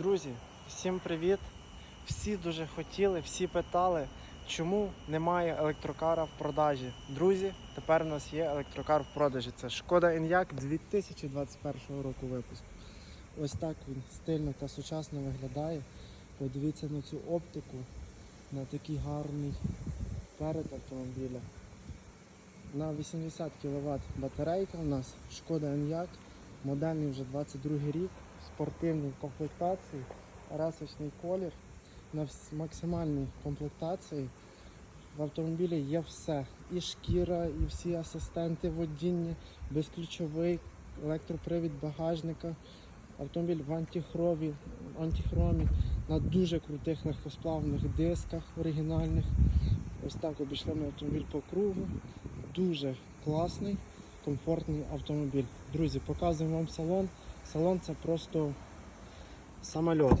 Друзі, всім привіт! Всі дуже хотіли, всі питали, чому немає електрокара в продажі. Друзі, тепер у нас є електрокар в продажі. Це Шкода Еnyaq 2021 року випуску. Ось так він стильно та сучасно виглядає. Подивіться на цю оптику, на такий гарний перед автомобіля. На 80 кВт батарейка у нас Шкода Enyaq, модельний вже 22 рік, спортивній комплектації, расочний колір. На максимальній комплектації в автомобілі є все. І шкіра, і всі асистенти водіння, безключовий, електропривід багажника, автомобіль в антихромі, антихромі на дуже крутих легкосплавних дисках оригінальних. Ось так обійшли ми автомобіль по кругу. Дуже класний, комфортний автомобіль. Друзі, показуємо вам салон. Салон це просто самольот.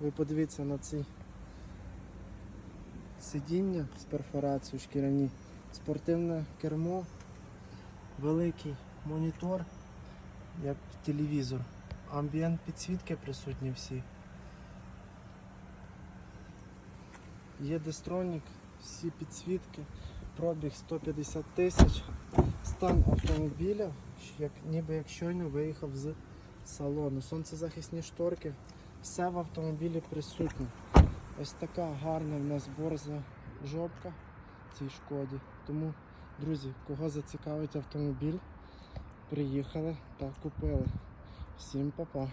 Ви подивіться на ці сидіння з перфорацією шкіряні, спортивне кермо, великий монітор, як телевізор. Амбієнт підсвітки присутні всі. Є дестронік, всі підсвітки, пробіг 150 тисяч, стан автомобіля, як, ніби як щойно виїхав з салону. Сонцезахисні шторки, все в автомобілі присутнє. Ось така гарна в нас борза жопка в цій шкоді. Тому, друзі, кого зацікавить автомобіль, приїхали та купили. Всім па-па.